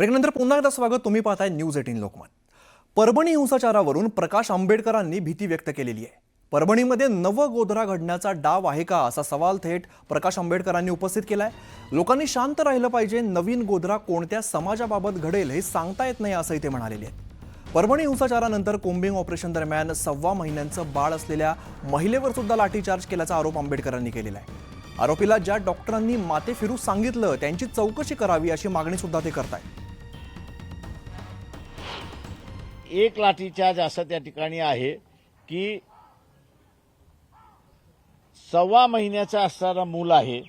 ब्रेकनंतर पुन्हा एकदा स्वागत. तुम्ही पाहताय न्यूज एटीन लोकमत. परभणी हिंसाचारावरून प्रकाश आंबेडकरांनी भीती व्यक्त केलेली आहे. परभणीमध्ये नव गोधरा घडण्याचा डाव आहे का असा सवाल थेट प्रकाश आंबेडकरांनी उपस्थित केला आहे लोकांनी शांत राहिलं पाहिजे नवीन गोधरा कोणत्या समाजाबाबत घडेल हे सांगता येत नाही असंही ते म्हणालेले आहेत. परभणी हिंसाचारानंतर कोम्बिंग ऑपरेशन दरम्यान सव्वा महिन्यांचं बाळ असलेल्या महिलेवर सुद्धा लाठीचार्ज केल्याचा आरोप आंबेडकरांनी केलेला आहे. आरोपीला ज्या डॉक्टरांनी माते फिरू सांगितलं त्यांची चौकशी करावी अशी मागणी सुद्धा ते करतायत. एक लाठीचार्ज असं त्या ठिकाणी आहे की सव्वा महिन्याचा असणारा मूल आहे.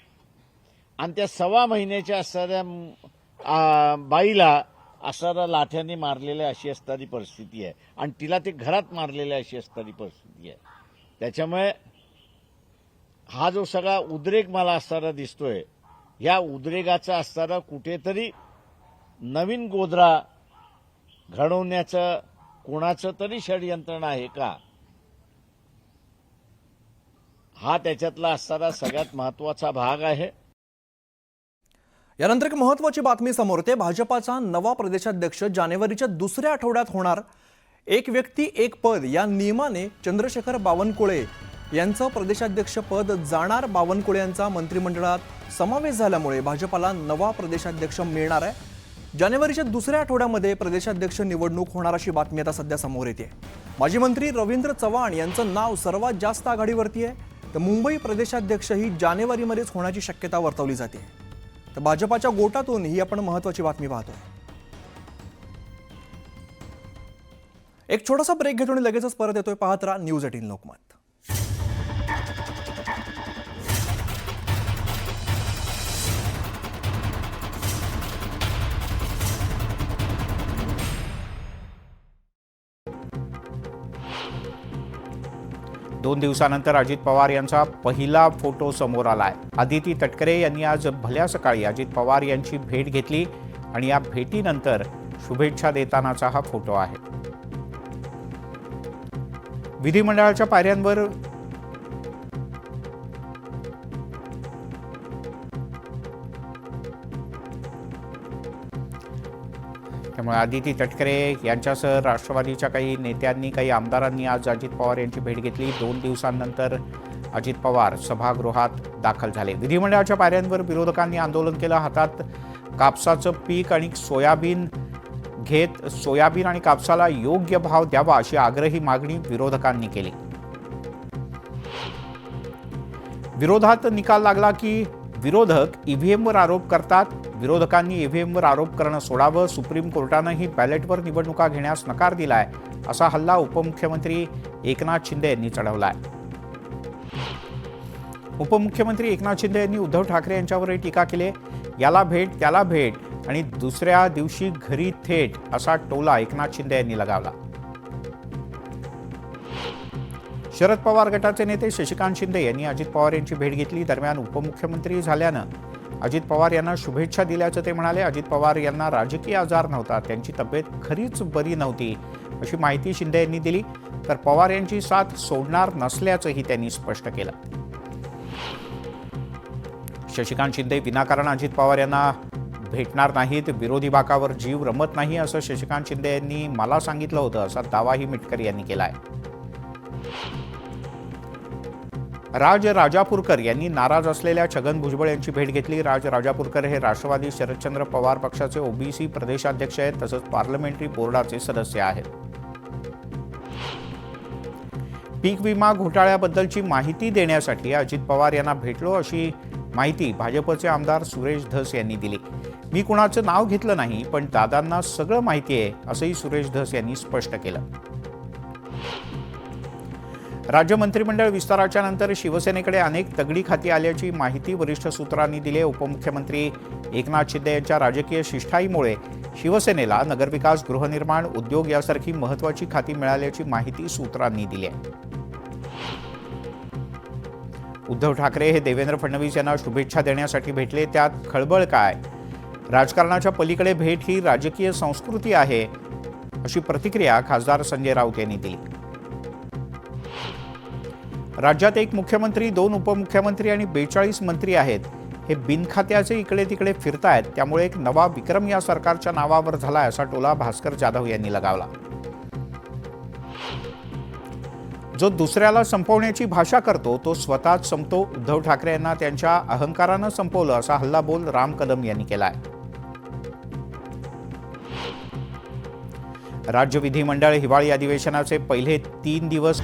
आणि त्या सव्वा महिन्याच्या असणाऱ्या बाईला असणाऱ्या लाठ्याने मारलेल्या अशी असणारी परिस्थिती आहे. आणि तिला ते घरात मारलेल्या अशी असणारी परिस्थिती आहे. त्याच्यामुळे हा जो सगळा उद्रेक मला असणारा दिसतोय या उद्रेकाचा असणारा कुठेतरी नवीन गोधरा घडवण्याचं कोणाचं तरी षडयंत्रणा आहे का? हा त्याच्यातला असणारा सगळ्यात महत्त्वाचा भाग आहे. यानंतर एक महत्वाची बातमी समोर येते. भाजपाचा नवा प्रदेशाध्यक्ष जानेवारीच्या दुसऱ्या आठवड्यात होणार. एक व्यक्ती एक पद या नियमाने चंद्रशेखर बावनकुळे यांचं प्रदेशाध्यक्ष पद जाणार. बावनकुळे यांचा मंत्रिमंडळात समावेश झाल्यामुळे भाजपाला नवा प्रदेशाध्यक्ष मिळणार आहे. जानेवारीच्या दुसऱ्या आठवड्यामध्ये प्रदेशाध्यक्ष निवडणूक होणार अशी बातमी आता सध्या समोर येते माजी मंत्री रवींद्र चव्हाण यांचं नाव सर्वात जास्त आघाडीवरती आहे. तर मुंबई प्रदेशाध्यक्ष ही जानेवारीमध्येच होण्याची शक्यता वर्तवली जाते. तर भाजपाच्या गोटातून ही आपण महत्वाची बातमी पाहतोय. एक छोटासा ब्रेक घेतो आणि लगेचच परत येतोय पाहत राहा न्यूज एटीन लोकमत. दोन दिवसानंतर अजित पवार यांचा पहिला फोटो समोर आलाय. आदिती तटकरे यांनी आज भल्या सकाळी अजित पवार यांची भेट घेतली आणि या भेटीनंतर शुभेच्छा देतानाचा हा फोटो आहे. विधिमंडळाच्या पायऱ्यांवर त्यामुळे आदिती तटकरे यांच्यासह राष्ट्रवादीच्या काही नेत्यांनी काही आमदारांनी आज अजित पवार यांची भेट घेतली. दोन दिवसांनंतर अजित पवार सभागृहात दाखल झाले. विधिमंडळाच्या पायऱ्यांवर विरोधकांनी आंदोलन केलं. हातात कापसाचं पीक आणि सोयाबीन घेत सोयाबीन आणि कापसाला योग्य भाव द्यावा अशी आग्रही मागणी विरोधकांनी केली. विरोधात निकाल लागला की विरोधक ईव्हीएमवर आरोप करतात. विरोधकांनी ईव्हीएमवर आरोप करणं सोडावं. सुप्रीम कोर्टानंही बॅलेटवर निवडणुका घेण्यास नकार दिलाय. असा हल्ला उपमुख्यमंत्री एकनाथ शिंदे यांनी चढवलाय. उपमुख्यमंत्री एकनाथ शिंदे यांनी उद्धव ठाकरे यांच्यावरही टीका केली याला भेट त्याला भेट आणि दुसऱ्या दिवशी घरी थेट असा टोला एकनाथ शिंदे यांनी लगावला. शरद पवार गटाचे नेते शशिकांत शिंदे यांनी अजित पवार यांची भेट घेतली. दरम्यान उपमुख्यमंत्री झाल्यानं अजित पवार यांना शुभेच्छा दिल्याचं ते म्हणाले. अजित पवार यांना राजकीय आजार नव्हता त्यांची तब्येत खरीच बरी नव्हती अशी माहिती शिंदे यांनी दिली. तर पवार यांची साथ सोडणार नसल्याचंही त्यांनी स्पष्ट केलं. शशिकांत शिंदे विनाकारण अजित पवार यांना भेटणार नाहीत विरोधी बाकावर जीव रमत नाही असं शशिकांत शिंदे यांनी मला सांगितलं होतं असा दावाही मिटकर यांनी केला आहे राज राजापूरकर यांनी नाराज असलेल्या छगन भुजबळ यांची भेट घेतली. राज राजापूरकर हे राष्ट्रवादी शरदचंद्र पवार पक्षाचे ओबीसी प्रदेशाध्यक्ष आहेत तसंच पार्लमेंटरी बोर्डाचे सदस्य आहेत. पीक विमा घोटाळ्याबद्दलची माहिती देण्यासाठी अजित पवार यांना भेटलो अशी माहिती भाजपचे आमदार सुरेश धस यांनी दिली. मी कुणाचं नाव घेतलं नाही पण दादांना सगळं माहिती आहे असंही सुरेश धस यांनी स्पष्ट केलं. राज्य मंत्रिमंडळ विस्ताराच्या नंतर शिवसेनेकडे अनेक तगडी खाती आल्याची माहिती वरिष्ठ सूत्रांनी दिली. उपमुख्यमंत्री एकनाथ शिंदे यांच्या राजकीय शिष्ठाईमुळे शिवसेनेला नगरविकास गृहनिर्माण उद्योग यासारखी महत्वाची खाती मिळाल्याची माहिती सूत्रांनी दिली आहे. उद्धव ठाकरे हे देवेंद्र फडणवीस यांना शुभेच्छा देण्यासाठी भेटले. त्यात खळबळ काय? राजकारणाच्या पलीकडे भेट ही राजकीय संस्कृती आहे अशी प्रतिक्रिया खासदार संजय राऊत यांनी दिली. राज्यात एक मुख्यमंत्री दोन उपमुख्यमंत्री आणि बेचाळीस मंत्री आहेत. हे बिनखात्याचे इकडे तिकडे फिरतायत त्यामुळे एक नवा विक्रम या सरकारच्या नावावर झालाय असा टोला भास्कर जाधव यांनी लगावला. जो दुसऱ्याला संपवण्याची भाषा करतो तो स्वतःच संपतो. उद्धव ठाकरे यांना त्यांच्या अहंकारानं संपवलं असा हल्लाबोल राम कदम यांनी केलाय. राज्य विधिमंडळ हिवाळी अधिवेशनाचे पहिले तीन दिवस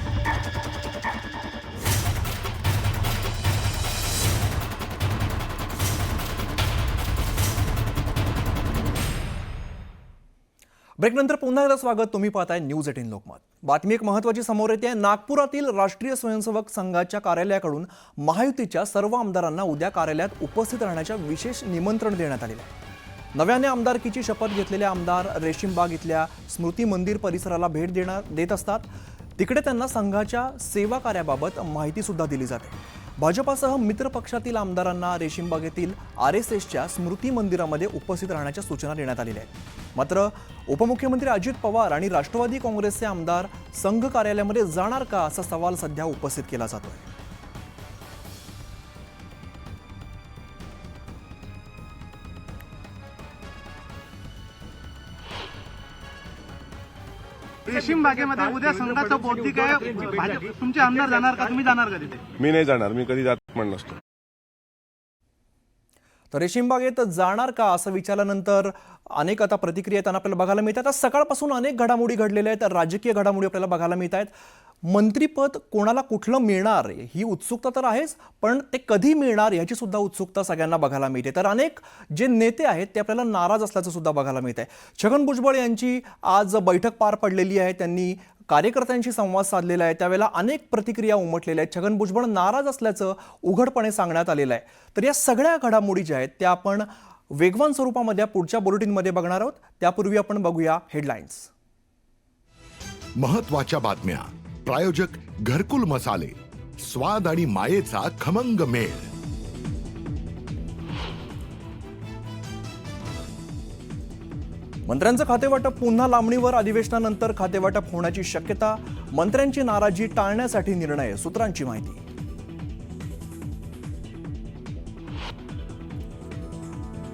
ब्रेकनंतर पुन्हा एकदा स्वागत. तुम्ही पाहताय न्यूज एटीन लोकमत. बातमी एक महत्वाची समोर येते. नागपुरातील राष्ट्रीय स्वयंसेवक संघाच्या कार्यालयाकडून महायुतीच्या सर्व आमदारांना उद्या कार्यालयात उपस्थित राहण्याच्या विशेष निमंत्रण देण्यात आलेलं आहे. नव्याने आमदारकीची शपथ घेतलेले आमदार रेशीमबाग इथल्या स्मृती मंदिर परिसराला भेट देणार देत असतात. तिकडे त्यांना संघाच्या सेवा कार्याबाबत माहितीसुद्धा दिली जाते. भाजपासह मित्र पक्षातील आमदारांना रेशीमबागेतील आर एस एसच्या स्मृती मंदिरामध्ये उपस्थित राहण्याच्या सूचना देण्यात आलेल्या आहेत. मात्र उपमुख्यमंत्री अजित पवार आणि राष्ट्रवादी काँग्रेसचे आमदार संघ कार्यालयामध्ये जाणार का असा सवाल सध्या उपस्थित केला जातोय. रेशीम बागेमध्ये उद्या संघाचं बौद्धिक आहे. भाजप तुमचे आमदार जाणार का? तुम्ही जाणार का तिथे? मी नाही जाणार. मी कधी जात पण नसतो. तर रेशीमबागेत जाणार का असं विचारल्यानंतर अनेक आता प्रतिक्रिया त्यांना आपल्याला बघायला मिळतात. आता सकाळपासून अनेक घडामोडी घडलेल्या आहेत. राजकीय घडामोडी आपल्याला बघायला मिळत आहेत मंत्रीपद कोणाला कुठलं मिळणार ही उत्सुकता तर आहेच पण ते कधी मिळणार याची सुद्धा उत्सुकता सगळ्यांना बघायला मिळते. तर अनेक जे नेते आहेत ते आपल्याला नाराज असल्याचं सुद्धा बघायला मिळत आहे छगन भुजबळ यांची आज बैठक पार पडलेली आहे. त्यांनी कार्यकर्त्यांशी संवाद साधलेला आहे. त्यावेळेला अनेक प्रतिक्रिया उमटलेल्या आहेत. छगन भुजबळ नाराज असल्याचं उघडपणे सांगण्यात आलेलं आहे. तर या सगळ्या घडामोडी ज्या आहेत त्या आपण वेगवान स्वरूपामध्ये पुढच्या बुलेटिनमध्ये बघणार आहोत. त्यापूर्वी आपण बघूया हेडलाईन्स महत्त्वाच्या बातम्या. प्रायोजक घरकुल मसाले. स्वाद आणि मायेचा खमंग मेळ मंत्र्यांचं खातेवाटप पुन्हा लांबणीवर अधिवेशनानंतर खातेवाटप होण्याची शक्यता मंत्र्यांची नाराजी टाळण्यासाठी निर्णय सूत्रांची माहिती.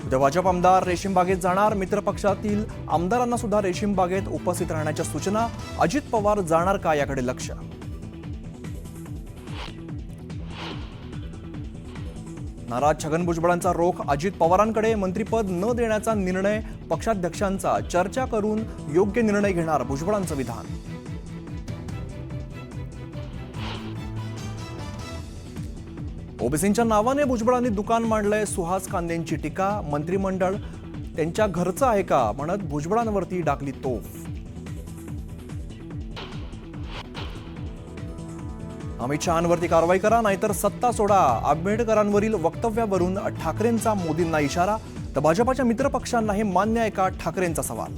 उद्या भाजप आमदार रेशीमबागेत जाणार. मित्रपक्षातील आमदारांना सुद्धा रेशीमबागेत उपस्थित राहण्याच्या सूचना. अजित पवार जाणार का याकडे लक्ष? नाराज छगन भुजबळांचा रोख अजित पवारांकडे. मंत्रीपद न देण्याचा निर्णय पक्षाध्यक्षांचा चर्चा करून योग्य निर्णय घेणार भुजबळांचं विधान. ओबीसींच्या नावाने भुजबळांनी दुकान मांडलंय सुहास कांदेंची टीका. मंत्रिमंडळ त्यांच्या घरचं आहे का म्हणत भुजबळांवरती डाकली तोफ. अमित शहांवरती कारवाई करा नाहीतर सत्ता सोडा. आंबेडकरांवरील वक्तव्यावरून ठाकरेंचा मोदींना इशारा. तर भाजपाच्या मित्रपक्षांना हे मान्य आहे का ठाकरेंचा सवाल?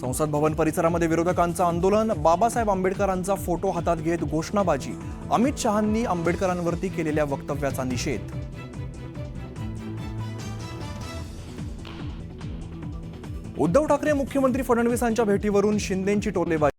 संसद भवन परिसरामध्ये विरोधकांचं आंदोलन बाबासाहेब आंबेडकरांचा फोटो हातात घेत घोषणाबाजी अमित शहांनी आंबेडकरांवरती केलेल्या वक्तव्याचा निषेध. उद्धव ठाकरे मुख्यमंत्री फडणवीसांच्या भेटीवरून शिंदेंची टोलेबाजी